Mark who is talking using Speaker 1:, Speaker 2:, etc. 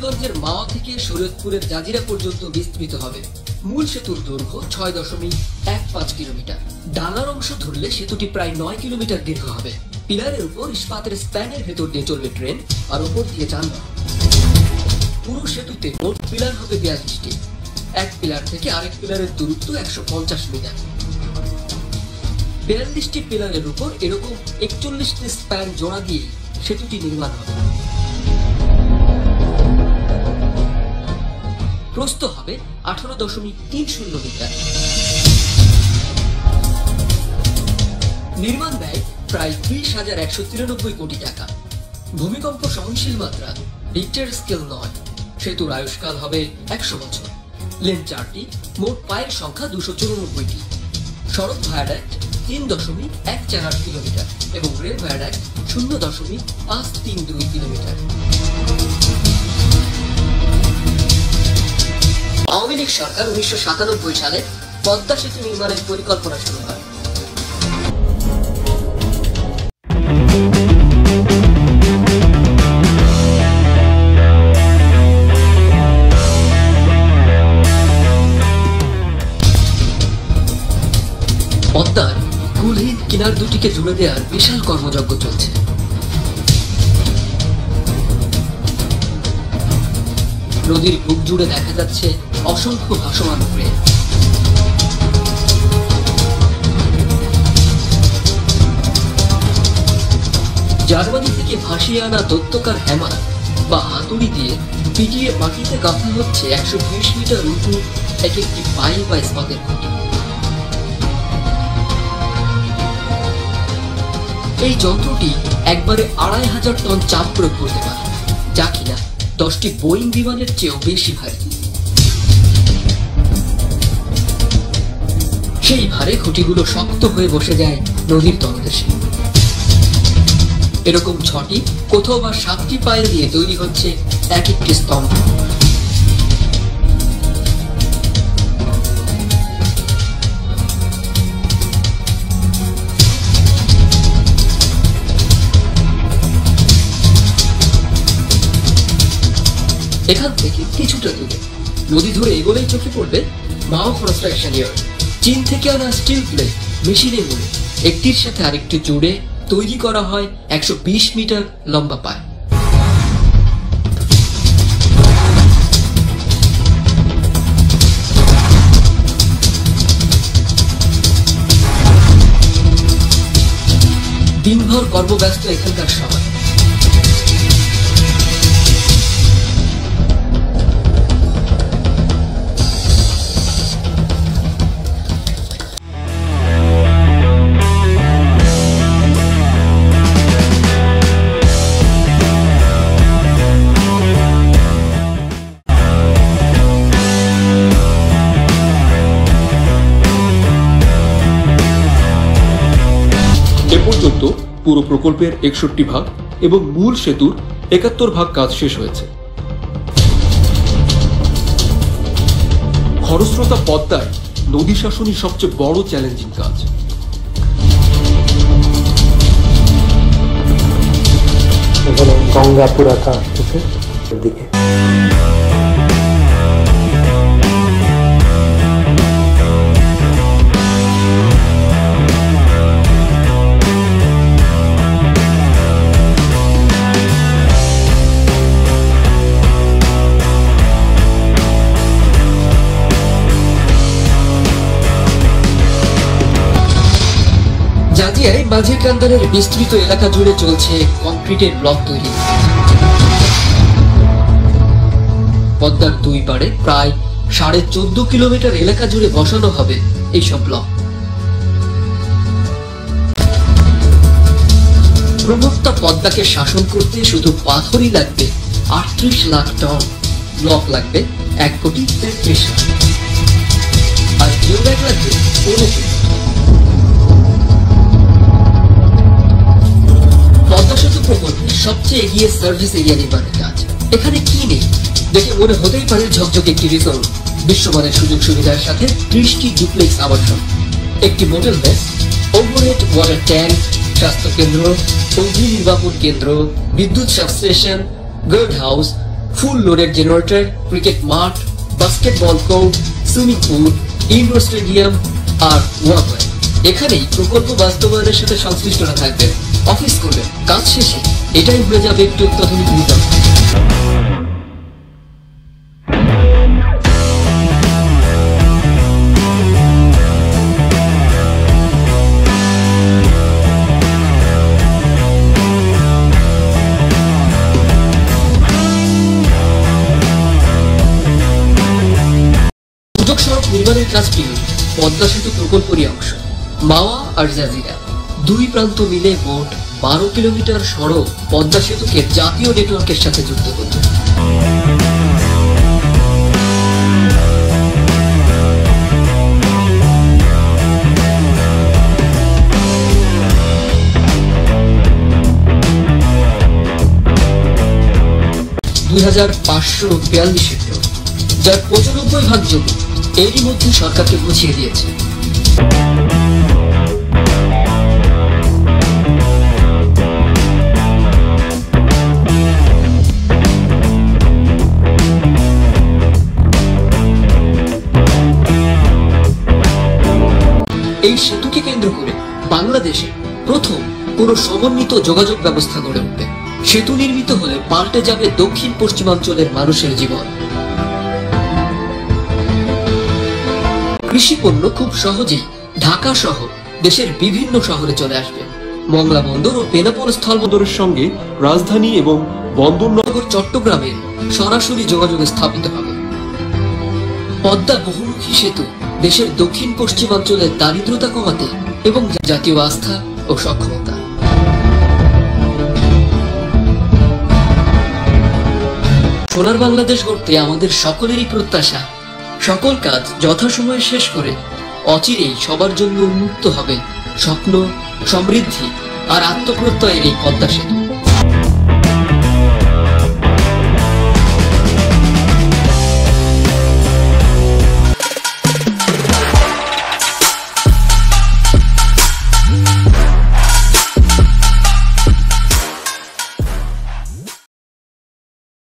Speaker 1: মুন্সিগঞ্জের মাওয়া থেকে শরীয়তপুরের জাজিরা পর্যন্ত বিস্তৃত হবে। মূল সেতুর দৈর্ঘ্য ছয় দশমিক এক পাঁচ কিলোমিটার। ডানার অংশ ধরলে সেতুটি প্রায় নয় কিলোমিটার দীর্ঘ হবে। পিলারের উপর ইস্পাতের স্প্যানের ভেতর দিয়ে চলবে ট্রেন, আর উপর দিয়ে যানবাহন। পুরো সেতুতে মোট পিলার হবে বিয়াল্লিশটি। এক পিলার থেকে আরেক পিলারের দূরত্ব একশো পঞ্চাশ মিটার। বিয়াল্লিশটি পিলারের উপর এরকম একচল্লিশটি স্প্যান জোড়া দিয়ে সেতুটি নির্মাণ হবে। প্রস্থ হবে আঠারো দশমিক তিন শূন্য মিটার। নির্মাণ ব্যয় প্রায় ত্রিশ হাজার একশো তিরানব্বই কোটি টাকা। ভূমিকম্প সহনশীল মাত্রা রিক্টার স্কেল নয়। সেতুর আয়ুষ্কাল হবে একশো বছর। লেন চারটি, মোট পায়ের সংখ্যা দুশো চুরানব্বইটি। সড়ক ভায়াডাক্ট তিন দশমিক এক চার আট কিলোমিটার এবং রেল ভায়াডাক্ট শূন্য দশমিক পাঁচ তিন দুই কিলোমিটার। আওয়ামী লীগ সরকার উনিশশো সাতানব্বই সালে পদ্মা সেতু নির্মাণের পরিকল্পনা শুরু হয়। পদ্মার কুলহীন কিনার দুটিকে জুড়ে দেওয়ার বিশাল কর্মযজ্ঞ চলছে। নদীর বুক জুড়ে দেখা যাচ্ছে অসংখ্য ভাসমান ক্রেন জার্মানি থেকে ভাসিয়ে আনা দত্তকার হ্যামার বা হাতুড়ি দিয়ে পিটিয়ে মাটিতে গাঁথা হচ্ছে একশো বিশ মিটার উঁচু এক একটি পায়ে বা ইস্পাতের খুঁটি। এই যন্ত্রটি একবারে আড়াই হাজার টন চাপ প্রয়োগ করতে পারে, যা কিনা দশটি বোয়িং বিমানের চেয়েও বেশি ভারী। সেই ভারে খুঁটিগুলো শক্ত হয়ে বসে যায় নদীর তলদেশে। এরকম ছটি, কোথাও বা সাতটি পায়ে দিয়ে তৈরি হচ্ছে এক একটি স্তম্ভ। এখান থেকে কিছুটা দূরে, নদী ধরে এগোলেই চোখে পড়বে মাও কনস্ট্রাকশন ইয়ার্ড চীন থেকে আনা স্টিল প্লেট মেশিনে মুড়ে একটির সাথে আরেকটি জুড়ে তৈরি করা হয় একশো বিশ মিটার লম্বা পায়। দিনভর কর্মব্যস্ত এখানকার সবাই
Speaker 2: পুরো প্রকল্পের একষট্টি ভাগ এবং মূল সেতুর একাত্তর ভাগ কাজ শেষ হয়েছে। খরস্রোতা পদ্মায় নদী শাসনই সবচেয়ে বড় চ্যালেঞ্জিং কাজ।
Speaker 3: এখানে গঙ্গা পুরাটা আসতেছে এদিকে।
Speaker 1: জাজিয়ায় মাঝের কান্দারের বিস্তৃত এলাকা জুড়ে চলছে কংক্রিটের ব্লক তৈরি। পদ্মার দুই পাড়ে প্রায় সাড়ে চোদ্দ কিলোমিটার এলাকা জুড়ে বসানো হবে এইসব ব্লক। প্রমত্তা পদ্মাকে শাসন করতে শুধু পাথরই লাগবে, আটত্রিশ লাখ টন। ব্লক লাগবে এক কোটি তেত্রিশ লাখ। আর জিও ব্যাগ লাগবে পনেরো সবচেয়ে এগিয়ে সার্ভিস এরিয়া নির্মাণের কাজ। এখানে কি নেই? দেখে মনে হতেই পারে ঝকঝকে একটি রিসোর্ট বিশ্বমানের সুযোগ সুবিধার সাথে ত্রিশটি ডুপ্লেক্স আবাসন। একটি motel base overhead water tank স্বাস্থ্য কেন্দ্র, অগ্নি নির্বাপন কেন্দ্র, বিদ্যুৎ substation guard house full loaded generator cricket মাঠ basketball court swimming pool indoor stadium আর ওয়াকওয়ে এখানেই প্রকল্প বাস্তবায়নের সাথে সংশ্লিষ্টরা থাকবেন। অফিস করবেন। কাজ শেষে। এটাই হয়ে যাবে একটু অত্যাধুনিক সুযোগ সড়ক নির্মাণের কাজটি পদ্মা সেতু প্রকল্পেরই অংশ। মাওয়া আর জাজিরা, দুই প্রান্ত মিলে মোট বারো কিলোমিটার সড়ক পদ্মা সেতুকে জাতীয় নেটওয়ার্কের সাথে যুক্ত করবে দুই হাজার পাঁচশো যার পঁচানব্বই ভাগ জমি এরই মধ্যে সরকারকে বুঝিয়ে দিয়েছে। এই কেন্দ্র করে বাংলাদেশে প্রথম কোনো সমন্বিত যোগাযোগ ব্যবস্থা গড়ে উঠবে? সেতু নির্মিত হলে পাল্টে যাবে দক্ষিণ পশ্চিমাঞ্চলের মানুষের জীবন। কৃষি পণ্য খুব সহজেই ঢাকা সহ দেশের বিভিন্ন শহরে চলে আসবে। মংলা বন্দর ও বেনাপোল স্থল
Speaker 2: বন্দরের সঙ্গে রাজধানী এবং বন্দর
Speaker 1: নগর চট্টগ্রামের সরাসরি যোগাযোগ স্থাপিত হবে। পদ্মা বহুমুখী সেতু দেশের দক্ষিণ পশ্চিমাঞ্চলের দারিদ্রতা কমাতে এবং জাতীয় আস্থা ও সক্ষমতা। সোনার বাংলাদেশ গড়তে আমাদের সকলেরই প্রত্যাশা। সকল কাজ যথাসময়ে শেষ করে অচিরেই সবার জন্য উন্মুক্ত হবে স্বপ্ন, সমৃদ্ধি আর আত্মপ্রত্যয়ের এই পদ্মা সেতু।